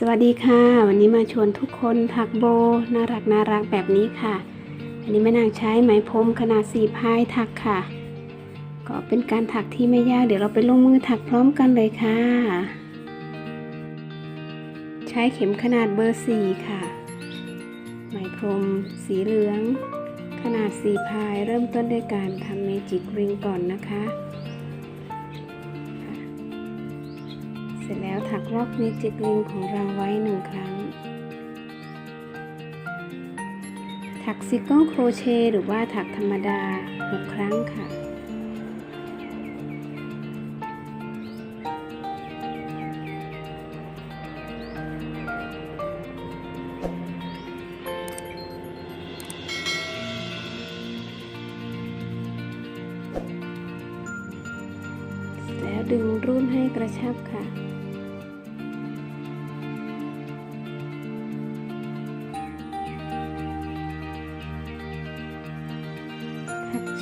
สวัสดีค่ะ วันนี้มาชวนทุกคนถักโบน่ารักน่ารักแบบนี้ค่ะ อันนี้แม่นางใช้ไหมพรมขนาดสี่พายถักค่ะ ก็เป็นการถักที่ไม่ยากเดี๋ยวเราไปลงมือถักพร้อมกันเลยค่ะ ใช้เข็มขนาดเบอร์สี่ค่ะ ไหมพรมสีเหลือง ขนาดสี่พายเริ่มต้นด้วยการทำเมจิกริงก่อนนะคะ ถักรอบเมจิกลิงของเราไว้หนึ่งครั้ง ถักซิกเกิลโครเชต์หรือว่าถักธรรมดา 6 ครั้งค่ะแล้วดึงรุ่นให้กระชับค่ะ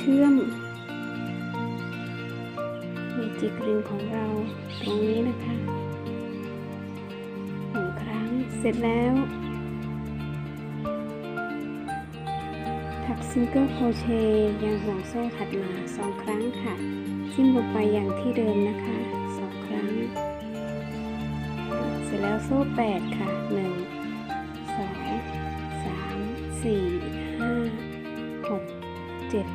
ชื่อมเมจิกริงของเราตรงนี้นะคะหนึ่งครั้งเสร็จแล้วถักซิงเกิลโครเชต์ยังห่วงโซ่ถัดมาสองครั้งค่ะ จิ้มลงไปอย่างที่เดิมนะคะสองครั้ง เสร็จแล้วโซ่แปดค่ะหนึ่งสองสามสี่ห้าหกเจ็ด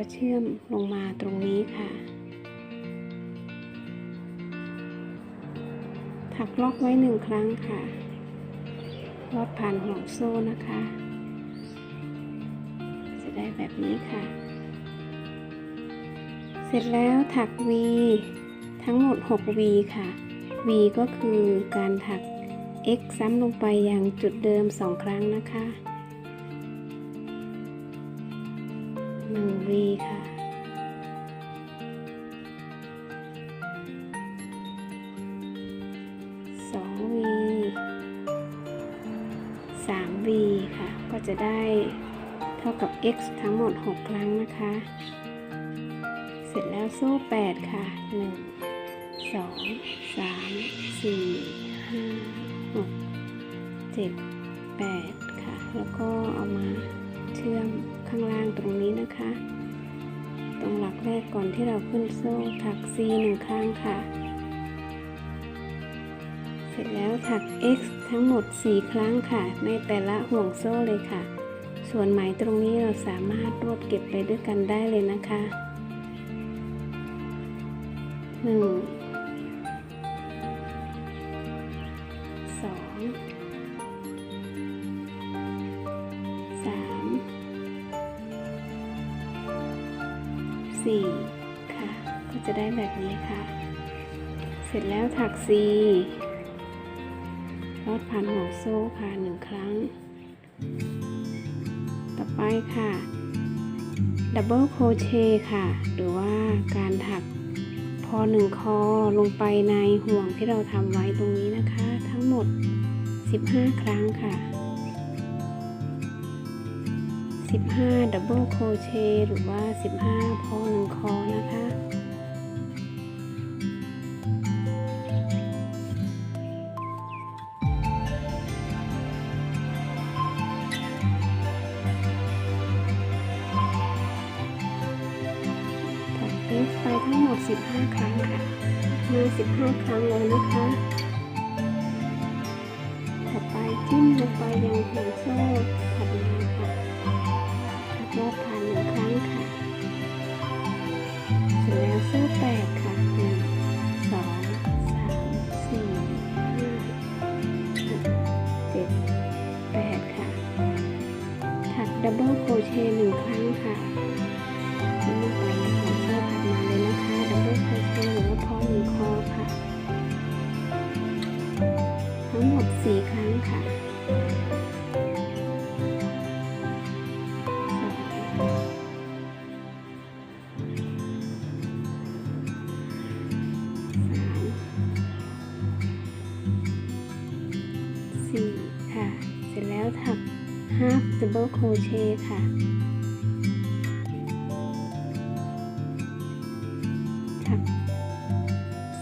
ก็เชื่อมลงมาตรงนี้ค่ะ ถักล็อกไว้หนึ่งครั้งค่ะลอดผ่านห่วงโซ่นะคะ จะได้แบบนี้ค่ะ เสร็จแล้วถัก V ทั้งหมด6 V ค่ะ V ก็คือการถัก X ซ้ำลงไปอยังจุดเดิม 2 ครั้งนะคะ 1 V ค่ะ2 V 3 V ค่ะ ก็จะได้เท่ากับ X ทั้งหมด 6 ครั้งนะคะ เสร็จแล้วโซ่ 8 ค่ะ 1 2 3 4 5 6 7 8 ค่ะ แล้วก็เอามา เชื่อมข้างล่างตรงนี้นะคะ ตรงหลักแรกก่อนที่เราขึ้นโซ่ถัก C หนึ่งข้างค่ะ เสร็จแล้วถัก X ทั้งหมด 4 ครั้งค่ะ ในแต่ละห่วงโซ่เลยค่ะ ส่วนไหมตรงนี้เราสามารถรวบเก็บไปด้วยกันได้เลยนะคะ 1 4ค่ะ ก็จะได้แบบนี้ค่ะ เสร็จแล้วถัก C ลอดผ่านห่วงโซ่ค่ะหนึ่งครั้ง ต่อไปค่ะดับเบิลโคเชค่ะ หรือว่าการถักพอหนึ่งคอลงไปในห่วงที่เราทำไว้ตรงนี้นะคะ ทั้งหมด 15 ครั้งค่ะ 15ดับเบิลโคเชหรือว่า 15พอหนึ่งคอนะคะถักเอฟไปทั้งหมด 15 ครั้งค่ะมา15 ครั้งเลยนะคะถัดไปจิ้มลงไปยังห่วงโซ่ ดับเบิลโครเชต์หนึ่งครั้งค่ะจิ้มลงไปในของโซ่ถัดมาเลยนะคะ ดับเบิลโครเชต์หรือว่าพอหนึ่งคอค่ะ ทั้งหมดสี่ครั้งค่ะ double crochet ค่ะ ถัก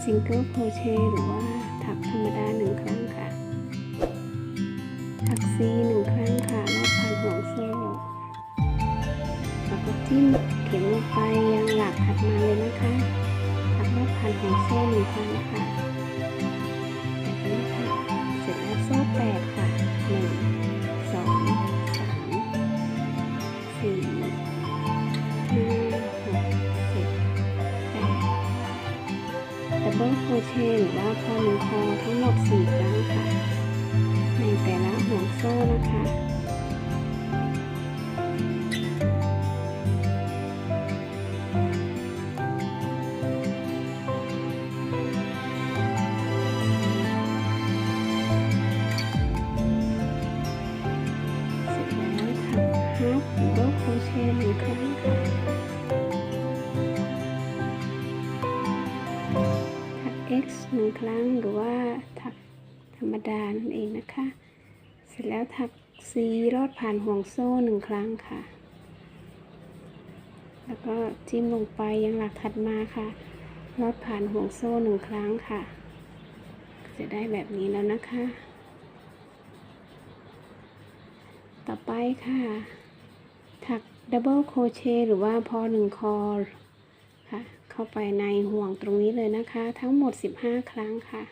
single crochet หรือว่าถักธรรมดาหนึ่งครั้งค่ะ ถักซีหนึ่งครั้งค่ะรอบผ่านห่วงโซ่แล้วก็จิ้มเข็มลงไปยังหลักถัดมาเลยนะคะถักรอบผ่านห่วงโซ่หนึ่งครั้งค่ะแบบนี้ค่ะ เสร็จแล้วโซ่แปด เบิลโคเชหรือว่าพอหนึ่งคอทั้งหมดสี่ครั้งค่ะ ในแต่ละห่วงโซ่นะคะเสร็จแล้วถักฮาร์ฟดับเบิลโครเชหนึ่งครั้งค่ะ x หนึ่งครั้งหรือว่าถักธรรมดานั่นเองนะคะ เสร็จแล้วถัก c รอดผ่านห่วงโซ่หนึ่งครั้งค่ะ แล้วก็จิ้มลงไปยังหลักถัดมาค่ะ รอดผ่านห่วงโซ่หนึ่งครั้งค่ะ จะได้แบบนี้แล้วนะคะ ต่อไปค่ะ ถักดับเบิลโคเชหรือว่าพอหนึ่งคอค่ะ เข้าไปในห่วงตรงนี้เลยนะคะ ทั้งหมด 15 ครั้งค่ะ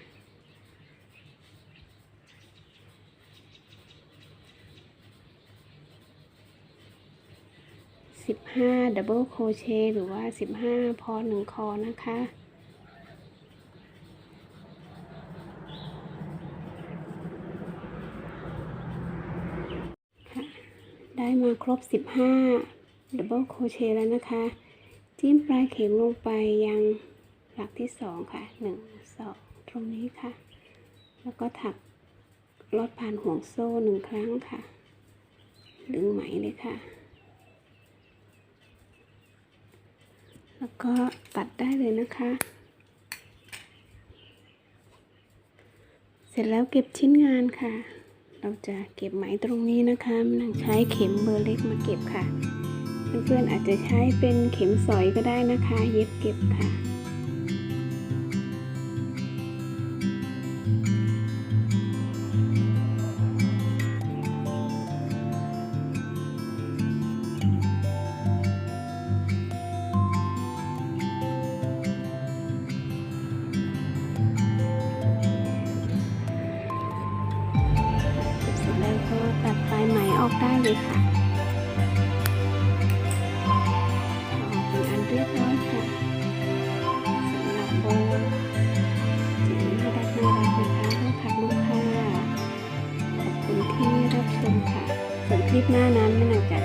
15ดับเบิลโคเชหรือว่า15พอหนึ่งคอนะคะค่ะได้มาครบ 15 ดับเบิลโคเชแล้วนะคะ จิ้มปลายเข็มลงไปยังหลักที่2ค่ะ1 2ตรงนี้ค่ะ แล้วก็ถักลอดผ่านห่วงโซ่หนึ่งครั้งค่ะ ดึงไหมเลยค่ะ แล้วก็ตัดได้เลยนะคะ เสร็จแล้วเก็บชิ้นงานค่ะ เราจะเก็บไหมตรงนี้นะคะมันต้องใช้เข็มเบอร์เล็กมาเก็บค่ะ เพื่อนๆอาจจะใช้เป็นเข็มสอยก็ได้นะคะ เย็บเก็บค่ะเสร็จแล้วก็ตัดปลายไหมออกได้เลยค่ะ ปหน้านั้นไม่นานจะชวน